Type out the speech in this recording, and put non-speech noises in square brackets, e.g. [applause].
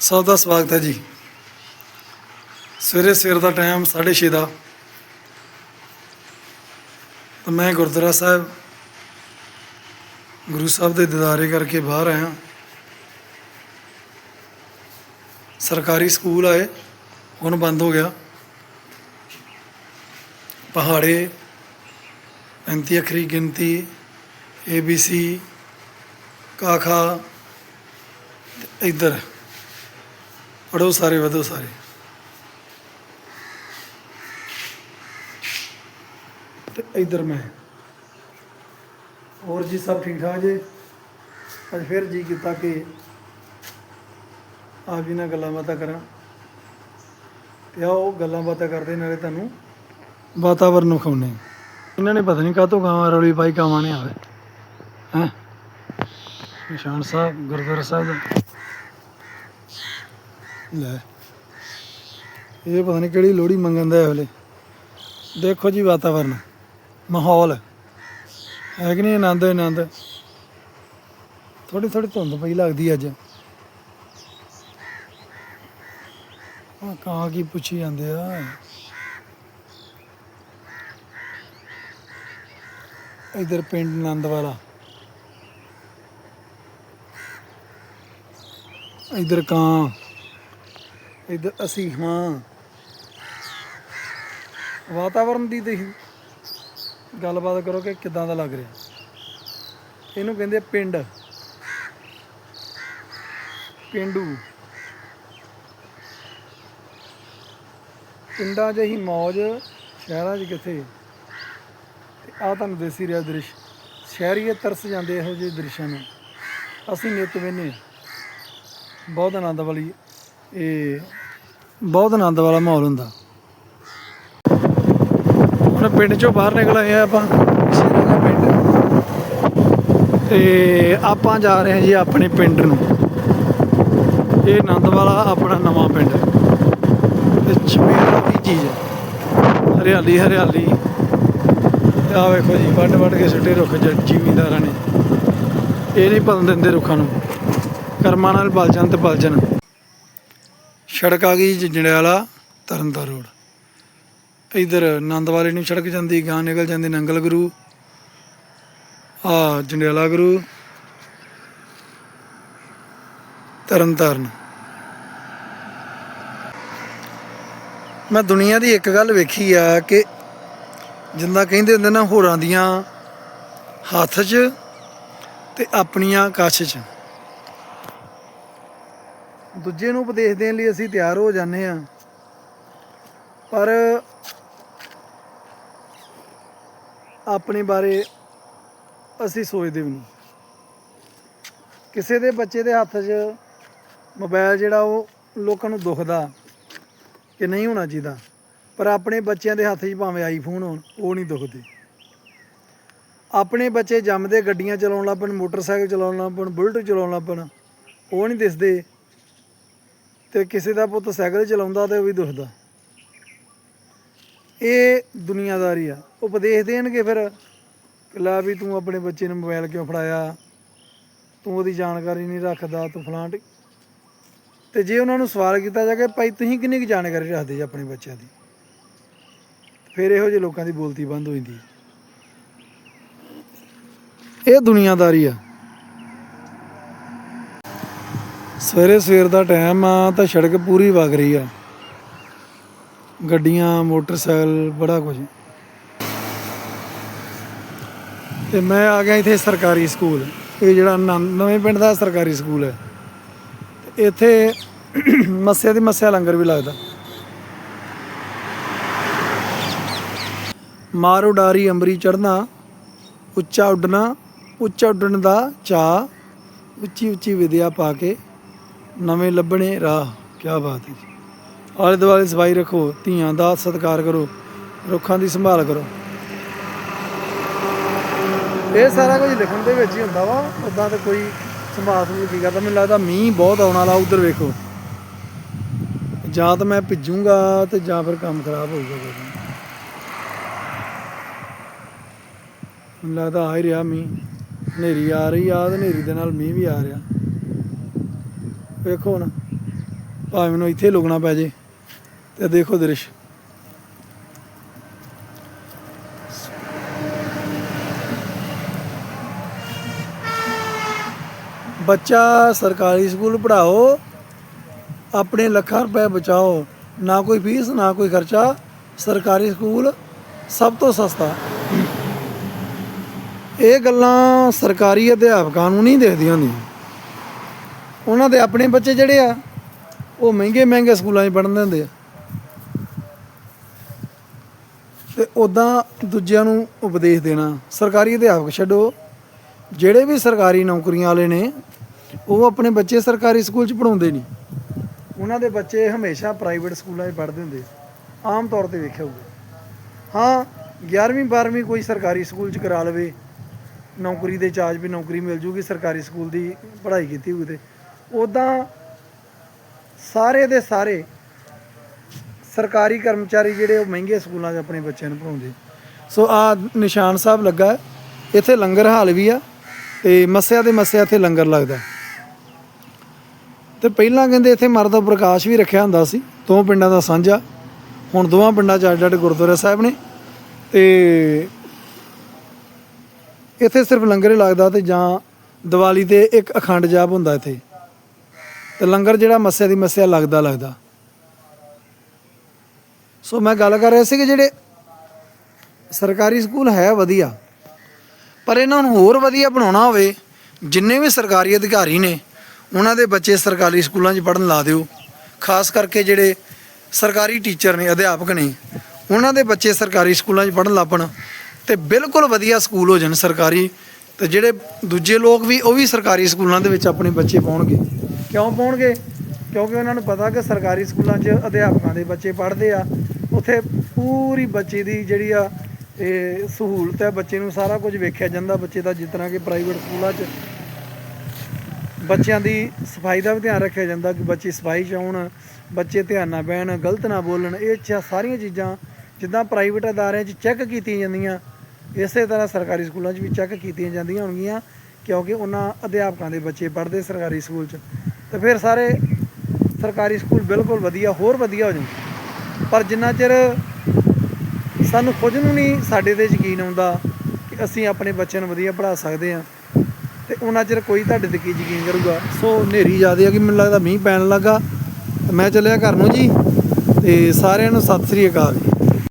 ਸਭ ਦਾ ਸਵਾਗਤ ਹੈ ਜੀ। ਸਵੇਰੇ ਸਵੇਰ ਦਾ ਟਾਈਮ 6:30 ਦਾ। ਤਾਂ ਮੈਂ ਗੁਰਦੁਆਰਾ ਸਾਹਿਬ ਗੁਰੂ ਸਾਹਿਬ ਦੇ ਦਿਦਾਰੇ ਕਰਕੇ ਬਾਹਰ ਆਇਆ। ਸਰਕਾਰੀ ਸਕੂਲ ਆਏ, ਹੁਣ ਬੰਦ ਹੋ ਗਿਆ। ਪਹਾੜੇ 35 ਅੱਖਰੀ ਗਿਣਤੀ ABC ਕਾਖਾ ਇੱਧਰ। ਪੜੋ ਸਾਰੇ, ਵਧੋ ਸਾਰੇ। ਤੇ ਇੱਧਰ ਮੈਂ। ਹੋਰ ਜੀ ਸਭ ਠੀਕ ਠਾਕ ਜੇ? ਅੱਜ ਫਿਰ ਜੀ ਕੀਤਾ ਕਿ ਆਪ ਜੀ ਨਾਲ ਗੱਲਾਂ ਬਾਤਾਂ ਕਰਾਂ। ਤੇ ਆਓ ਗੱਲਾਂ ਬਾਤਾਂ ਕਰਦੇ ਨਾਲੇ ਤੁਹਾਨੂੰ ਵਾਤਾਵਰਨ ਵਿਖਾਉਣੇ ਇਹਨਾਂ ਨੇ ਪਤਾ ਨਹੀਂ ਕਾਹਤੋਂ ਗਾਵਾਂ ਰੌਲੀ ਪਾਈ ਕਾਵਾਂ ਨੇ ਆਵੇ। ਹੈ? ਨਿਸ਼ਾਨ ਸਾਹਿਬ, ਗੁਰਦੁਆਰਾ ਸਾਹਿਬ। ਦਾ ਲੈ। ਇਹ ਪਤਾ ਨਹੀਂ ਕਿਹੜੀ ਲੋੜੀ ਮੰਗਣ ਦਾ ਇਹ ਵੇਲੇ ਦੇਖੋ ਜੀ ਵਾਤਾਵਰਨ, ਮਾਹੌਲ। ਹੈ ਕਿ ਨਹੀਂ ਆਨੰਦ ਆਨੰਦ। ਥੋੜੀ ਥੋੜੀ ਧੁੰਦ ਪਈ ਲੱਗਦੀ ਅੱਜ। ਆ ਕਾਂ ਕੀ ਪੁੱਛੀ ਜਾਂਦੇ ਆ। ਇਧਰ ਪਿੰਡ ਆਨੰਦ ਵਾਲਾ ਇਧਰ ਕਾਂ। ਇੱਧਰ ਅਸੀਂ, ਹਾਂ। ਵਾਤਾਵਰਨ ਦੀ ਤੁਸੀਂ ਗੱਲਬਾਤ ਕਰੋ ਕਿ ਕਿਦਾਂ ਦਾ ਲੱਗ ਰਿਹਾ। ਇਹਨੂੰ ਕਹਿੰਦੇ ਪਿੰਡ। ਪਿੰਡੂ। ਪਿੰਡਾਂ 'ਚ ਹੀ ਮੌਜ, ਸ਼ਹਿਰਾਂ 'ਚ ਕਿੱਥੇ? ਤੇ ਆ ਤੁਹਾਨੂੰ ਦੇਸੀ ਰਿਹਾ ਦ੍ਰਿਸ਼। ਸ਼ਹਿਰੀਏ ਤਰਸ ਜਾਂਦੇ ਇਹੋ ਜਿਹੇ ਦ੍ਰਿਸ਼ਾਂ ਨੂੰ। ਅਸੀਂ ਨਿਤ ਵੇਨੇ ਬਹੁਤ ਆਨੰਦ ਵਾਲੀ ਇਹ ਬਹੁਤ ਆਨੰਦ ਵਾਲਾ ਮਾਹੌਲ ਹੁੰਦਾ। ਹੁਣ ਪਿੰਡ ਚੋਂ ਬਾਹਰ ਨਿਕਲ ਆਏ ਆ ਆਪਾਂ। ਪਿੰਡ ਤੇ ਆਪਾਂ ਜਾ ਰਹੇ ਹਾਂ ਜੀ ਆਪਣੇ ਪਿੰਡ ਨੂੰ। ਇਹ ਆਨੰਦ ਵਾਲਾ ਆਪਣਾ ਨਵਾਂ ਪਿੰਡ ਤੇ ਚਮੇਰਾ ਦੀ ਚੀਜ਼ ਹੈ। ਹਰਿਆਲੀ ਹਰਿਆਲੀ। ਤੇ ਆ ਵੇਖੋ ਜੀ ਵੱਡ ਵੱਡ ਕੇ ਸੁੱਟੇ ਰੁੱਖ ਜ਼ਿਮੀਂਦਾਰਾਂ ਨੇ। ਇਹ ਨਹੀਂ ਪਤਨ ਦਿੰਦੇ ਰੁੱਖਾਂ ਨੂੰ। ਕਰਮਾਂ ਨਾਲ ਬਲ ਜਾਣ ਤੇ ਬਲ ਜਾਣ ਸੜਕ ਆ ਗਈ ਜੰਡਿਆਲਾ, ਤਰਨਤਾਰਨ ਰੋਡ। ਇਧਰ ਆਨੰਦ ਵਾਲੇ ਨੂੰ ਸੜਕ ਜਾਂਦੀ, ਗਾਂ ਨਿਕਲ ਜਾਂਦੀ, ਨੰਗਲ ਗੁਰੂ। ਆ ਜੰਡਿਆਲਾ ਗੁਰੂ। ਤਰਨਤਾਰਨ। ਮੈਂ ਦੁਨੀਆ ਦੀ ਇੱਕ ਗੱਲ ਵੇਖੀ ਆ ਕਿ ਜਿੰਦਾ ਕਹਿੰਦੇ ਹੁੰਦੇ ਨਾ, ਹੋਰਾਂ ਦੀਆਂ ਹੱਥ 'ਚ ਤੇ ਆਪਣੀਆਂ ਕੱਛ 'ਚ। ਦੂਜੇ ਨੂੰ ਉਪਦੇਸ਼ ਦੇਣ ਲਈ ਅਸੀਂ ਤਿਆਰ ਹੋ ਜਾਂਦੇ ਆ ਪਰ ਆਪਣੇ ਬਾਰੇ ਅਸੀਂ ਸੋਚਦੇ ਵੀ ਨਹੀਂ। ਕਿਸੇ ਦੇ ਬੱਚੇ ਦੇ ਹੱਥ 'ਚ ਮੋਬਾਈਲ ਜਿਹੜਾ ਉਹ ਲੋਕਾਂ ਨੂੰ ਦੁਖਦਾ ਕਿ ਨਹੀਂ ਹੋਣਾ ਚਾਹੀਦਾ। ਪਰ ਆਪਣੇ ਬੱਚਿਆਂ ਦੇ ਹੱਥ 'ਚ ਭਾਵੇਂ ਆਈਫੋਨ ਹੋਣ, ਉਹ ਨਹੀਂ ਦੁਖਦੇ। ਆਪਣੇ ਬੱਚੇ ਜੰਮਦੇ ਗੱਡੀਆਂ ਚਲਾਉਣ ਲੱਗ ਪੈਣ, ਮੋਟਰਸਾਈਕਲ ਚਲਾਉਣ ਲੱਗ ਪੈਣ, ਬੁਲਟ ਚਲਾਉਣ ਲੱਗ ਪੈਣ, ਉਹ ਨਹੀਂ ਦਿਸਦੇ ਤੇ ਕਿਸੇ ਦਾ ਪੁੱਤ ਸਾਈਕਲ ਚਲਾਉਂਦਾ ਤੇ ਉਹ ਵੀ ਦੁਖਦਾ। ਇਹ ਦੁਨੀਆਦਾਰੀ ਆ। ਉਪਦੇਸ਼ ਦੇਣਗੇ ਫਿਰ ਕਿ ਲੈ ਵੀ ਤੂੰ ਆਪਣੇ ਬੱਚੇ ਨੂੰ ਮੋਬਾਈਲ ਕਿਉਂ ਫੜਾਇਆ? ਤੂੰ ਉਹਦੀ ਜਾਣਕਾਰੀ ਨਹੀਂ ਰੱਖਦਾ, ਤੂੰ ਫਲਾਂਟ। ਤੇ ਜੇ ਉਹਨਾਂ ਨੂੰ ਸਵਾਲ ਕੀਤਾ ਜਾ ਕੇ ਭਾਈ ਤੁਸੀਂ ਕਿੰਨੀ ਕੁ ਜਾਣਕਾਰੀ ਰੱਖਦੇ ਜੀ ਆਪਣੇ ਬੱਚਿਆਂ ਦੀ? ਫਿਰ ਇਹੋ ਜਿਹੇ ਲੋਕਾਂ ਦੀ ਬੋਲਤੀ ਬੰਦ ਹੋ ਜਾਂਦੀ ਇਹ ਦੁਨੀਆਦਾਰੀ ਆ। ਸਵੇਰੇ ਸਵੇਰ ਦਾ ਟਾਈਮ ਆ, ਤਾਂ ਸੜਕ ਪੂਰੀ ਵਗ ਰਹੀ ਆ। ਗੱਡੀਆਂ, ਮੋਟਰਸਾਈਕਲ, ਬੜਾ ਕੁਝ ਤੇ ਮੈਂ ਆ ਗਿਆ ਇੱਥੇ ਸਰਕਾਰੀ ਸਕੂਲ। ਇਹ ਜਿਹੜਾ ਨ- ਨਵੇਂ ਪਿੰਡ ਦਾ ਸਰਕਾਰੀ ਸਕੂਲ ਹੈ। ਇੱਥੇ [clears throat] ਮੱਸਿਆ ਦੀ ਮੱਸਿਆ ਲੰਗਰ ਵੀ ਲੱਗਦਾ। ਮਾਰ ਉਡਾਰੀ ਅੰਬਰੀ ਚੜਨਾ ਉੱਚਾ ਉੱਡਣਾ, ਉੱਚਾ ਉੱਡਣ ਦਾ ਚਾ ਉੱਚੀ ਉੱਚੀ ਵਿਦਿਆ ਪਾ ਕੇ ਨਵੇਂ ਲੱਭਣੇ ਰਾਹ ਕੀ ਬਾਤ ਹੈ ਜੀ। ਆਲੇ ਦੁਆਲੇ ਸਫ਼ਾਈ ਰੱਖੋ, ਧੀਆਂ ਦਾ ਸਤਿਕਾਰ ਕਰੋ, ਰੁੱਖਾਂ ਦੀ ਸੰਭਾਲ ਕਰੋ। ਇਹ ਸਾਰਾ ਕੁਝ ਲਿਖਣ ਦੇ ਵਿੱਚ ਹੀ ਹੁੰਦਾ ਵਾ ਉਦਾਂ ਤਾਂ ਕੋਈ ਸੰਭਾਲ ਨਹੀਂ ਕੀ ਕਰਦਾ। ਮੈਨੂੰ ਲੱਗਦਾ ਮੀਂਹ ਬਹੁਤ ਆਉਣ ਵਾਲਾ ਉਧਰ ਵੇਖੋ। ਜਾਂ ਤਾਂ ਮੈਂ ਭਿੱਜੂਗਾ ਤੇ ਜਾਂ ਫਿਰ ਕੰਮ ਖਰਾਬ ਹੋਊਗਾ ਮੈਨੂੰ ਲੱਗਦਾ ਆ ਹੀ ਰਿਹਾ ਮੀਂਹ। ਹਨੇਰੀ ਆ ਰਹੀ ਆ ਤੇ ਹਨੇਰੀ ਦੇ ਨਾਲ ਮੀਂਹ ਵੀ ਆ ਰਿਹਾ। ਵੇਖੋ ਹੁਣ। ਭਾਵੇਂ ਮੈਨੂੰ ਇੱਥੇ ਲੁਕਣਾ ਪੈ ਜੇ ਤੇ ਦੇਖੋ ਦ੍ਰਿਸ਼। ਬੱਚਾ ਸਰਕਾਰੀ ਸਕੂਲ ਪੜਾਓ ਆਪਣੇ ਲੱਖਾਂ ਰੁਪਏ ਬਚਾਓ, ਨਾ ਕੋਈ ਫੀਸ, ਨਾ ਕੋਈ ਖਰਚਾ, ਸਰਕਾਰੀ ਸਕੂਲ ਸਭ ਤੋਂ ਸਸਤਾ। ਇਹ ਗੱਲਾਂ ਸਰਕਾਰੀ ਅਧਿਆਪਕਾਂ ਨੂੰ ਨਹੀਂ ਦੇਖਦੀਆਂ ਹੁੰਦੀਆਂ। ਉਹਨਾਂ ਦੇ ਆਪਣੇ ਬੱਚੇ ਜਿਹੜੇ ਆ, ਉਹ ਮਹਿੰਗੇ ਮਹਿੰਗੇ ਸਕੂਲਾਂ 'ਚ ਪੜ੍ਹਨ ਦਿੰਦੇ ਆ। ਤੇ ਉਦਾਂ ਦੂਜਿਆਂ ਨੂੰ ਉਪਦੇਸ਼ ਦੇਣਾ, ਸਰਕਾਰੀ ਅਧਿਆਪਕ ਛੱਡੋ। ਜਿਹੜੇ ਵੀ ਸਰਕਾਰੀ ਨੌਕਰੀਆਂ ਵਾਲੇ ਨੇ, ਉਹ ਆਪਣੇ ਬੱਚੇ ਸਰਕਾਰੀ ਸਕੂਲ 'ਚ ਪੜਾਉਂਦੇ ਨਹੀਂ। ਉਹਨਾਂ ਦੇ ਬੱਚੇ ਹਮੇਸ਼ਾ ਪ੍ਰਾਈਵੇਟ ਸਕੂਲਾਂ 'ਚ ਪੜ੍ਹਦੇ ਹੁੰਦੇ ਆਮ ਤੌਰ ਤੇ ਵੇਖਿਆ ਹੋਊਗਾ। ਹਾਂ 11ਵੀਂ 12ਵੀਂ ਕੋਈ ਸਰਕਾਰੀ ਸਕੂਲ 'ਚ ਕਰਾ ਲਵੇ। ਨੌਕਰੀ ਦੇ ਚਾਰਜ ਵੀ ਨੌਕਰੀ ਮਿਲ ਜੂਗੀ, ਸਰਕਾਰੀ ਸਕੂਲ ਦੀ ਪੜ੍ਹਾਈ ਕੀਤੀ ਹੋਊ ਤੇ। ਉਦਾਂ ਸਾਰੇ ਦੇ ਸਾਰੇ ਸਰਕਾਰੀ ਕਰਮਚਾਰੀ ਜਿਹੜੇ ਉਹ ਮਹਿੰਗੇ ਸਕੂਲਾਂ 'ਚ ਆਪਣੇ ਬੱਚਿਆਂ ਨੂੰ ਪੜਾਉਂਦੇ ਸੋ ਆ ਨਿਸ਼ਾਨ ਸਾਹਿਬ ਲੱਗਾ ਹੈ। ਇੱਥੇ ਲੰਗਰ ਹਾਲ ਵੀ ਆ ਤੇ ਮੱਸਿਆ ਦੇ ਮੱਸਿਆ ਇੱਥੇ ਲੰਗਰ ਲੱਗਦਾ ਤੇ ਪਹਿਲਾਂ ਕਹਿੰਦੇ ਇੱਥੇ ਮਰਦਾ ਪ੍ਰਕਾਸ਼ ਵੀ ਰੱਖਿਆ ਹੁੰਦਾ ਸੀ। ਦੋ ਪਿੰਡਾਂ ਦਾ ਸਾਂਝਾ। ਹੁਣ ਦੋਵਾਂ ਪਿੰਡਾਂ 'ਚ ਅੱਡ ਅੱਡ ਗੁਰਦੁਆਰਾ ਸਾਹਿਬ ਨੇ। ਤੇ ਇੱਥੇ ਸਿਰਫ ਲੰਗਰ ਹੀ ਲੱਗਦਾ ਤੇ ਜਾਂ ਦੀਵਾਲੀ ਤੇ ਇੱਕ ਅਖੰਡ ਜਾਪ ਹੁੰਦਾ ਇੱਥੇ। ਤੇ ਲੰਗਰ ਜਿਹੜਾ ਮੱਸਿਆ ਦੀ ਮੱਸਿਆ ਲੱਗਦਾ ਲੱਗਦਾ। ਸੋ ਮੈਂ ਗੱਲ ਕਰ ਰਿਹਾ ਸੀ ਕਿ ਜਿਹੜੇ ਸਰਕਾਰੀ ਸਕੂਲ ਹੈ ਵਧੀਆ, ਪਰ ਇਹਨਾਂ ਨੂੰ ਹੋਰ ਵਧੀਆ ਬਣਾਉਣਾ ਹੋਵੇ, ਜਿੰਨੇ ਵੀ ਸਰਕਾਰੀ ਅਧਿਕਾਰੀ ਨੇ, ਉਹਨਾਂ ਦੇ ਬੱਚੇ ਸਰਕਾਰੀ ਸਕੂਲਾਂ 'ਚ ਪੜ੍ਹਨ ਲਾ ਦਿਓ। ਖਾਸ ਕਰਕੇ ਜਿਹੜੇ ਸਰਕਾਰੀ ਟੀਚਰ ਨੇ, ਅਧਿਆਪਕ ਨੇ, ਉਹਨਾਂ ਦੇ ਬੱਚੇ ਸਰਕਾਰੀ ਸਕੂਲਾਂ 'ਚ ਪੜ੍ਹਨ ਲੱਪਣ ਤੇ ਬਿਲਕੁਲ ਵਧੀਆ ਸਕੂਲ ਹੋ ਜਾਣ ਸਰਕਾਰੀ ਤੇ ਜਿਹੜੇ ਦੂਜੇ ਲੋਕ ਵੀ, ਉਹ ਵੀ ਸਰਕਾਰੀ ਸਕੂਲਾਂ ਦੇ ਵਿੱਚ ਆਪਣੇ ਬੱਚੇ ਪਾਉਣਗੇ। ਕਿਉਂ ਪਾਉਣਗੇ? ਕਿਉਂਕਿ ਉਹਨਾਂ ਨੂੰ ਪਤਾ ਕਿ ਸਰਕਾਰੀ ਸਕੂਲਾਂ 'ਚ ਅਧਿਆਪਕਾਂ ਦੇ ਬੱਚੇ ਪੜ੍ਹਦੇ ਆ। ਉੱਥੇ ਪੂਰੀ ਬੱਚੇ ਦੀ ਜਿਹੜੀ ਆ, ਇਹ ਸਹੂਲਤ ਹੈ, ਬੱਚੇ ਨੂੰ ਸਾਰਾ ਕੁਝ ਵੇਖਿਆ ਜਾਂਦਾ। ਬੱਚੇ ਦਾ ਜਿਸ ਤਰ੍ਹਾਂ ਕਿ ਪ੍ਰਾਈਵੇਟ ਸਕੂਲਾਂ 'ਚ ਬੱਚਿਆਂ ਦੀ ਸਫ਼ਾਈ ਦਾ ਵੀ ਧਿਆਨ ਰੱਖਿਆ ਜਾਂਦਾ ਕਿ ਬੱਚੇ ਸਫ਼ਾਈ 'ਚ ਆਉਣ, ਬੱਚੇ ਧਿਆਨ ਨਾ ਬਹਿਣ, ਗਲਤ ਨਾ ਬੋਲਣ। ਇਹ ਚਾ- ਸਾਰੀਆਂ ਚੀਜ਼ਾਂ ਜਿੱਦਾਂ ਪ੍ਰਾਈਵੇਟ ਅਦਾਰਿਆਂ 'ਚ ਚੈੱਕ ਕੀਤੀਆਂ ਜਾਂਦੀਆਂ, ਇਸੇ ਤਰ੍ਹਾਂ ਸਰਕਾਰੀ ਸਕੂਲਾਂ 'ਚ ਵੀ ਚੈੱਕ ਕੀਤੀਆਂ ਜਾਂਦੀਆਂ ਹੋਣਗੀਆਂ, ਕਿਉਂਕਿ ਉਹਨਾਂ ਅਧਿਆਪਕਾਂ ਦੇ ਬੱਚੇ ਪੜ੍ਹਦੇ ਸਰਕਾਰੀ ਸਕੂਲ 'ਚ। ਤੇ ਫਿਰ ਸਾਰੇ ਸਰਕਾਰੀ ਸਕੂਲ ਬਿਲਕੁਲ ਵਧੀਆ, ਹੋਰ ਵਧੀਆ ਹੋ ਜਾਣ ਪਰ ਜਿੰਨਾ ਚਿਰ ਸਾਨੂੰ ਖੁਦ ਨੂੰ ਨਹੀਂ ਸਾਡੇ ਤੇ ਯਕੀਨ ਆਉਂਦਾ ਕਿ ਅਸੀਂ ਆਪਣੇ ਬੱਚਿਆਂ ਨੂੰ ਵਧੀਆ ਪੜ੍ਹਾ ਸਕਦੇ ਹਾਂ, ਤੇ ਉਹਨਾਂ ਚਿਰ ਕੋਈ ਤੁਹਾਡੇ ਤੇ ਕੀ ਯਕੀਨ ਕਰੂਗਾ? ਸੋ ਹਨੇਰੀ ਜ਼ਿਆਦੇ ਆ ਕਿ ਮੈਨੂੰ ਲੱਗਦਾ ਮੀਂਹ ਪੈਣ ਲੱਗਾ। ਮੈਂ ਚੱਲਿਆ ਘਰ ਨੂੰ ਜੀ, ਤੇ ਸਾਰਿਆਂ ਨੂੰ ਸਤਿ ਸ੍ਰੀ ਅਕਾਲ ਜੀ।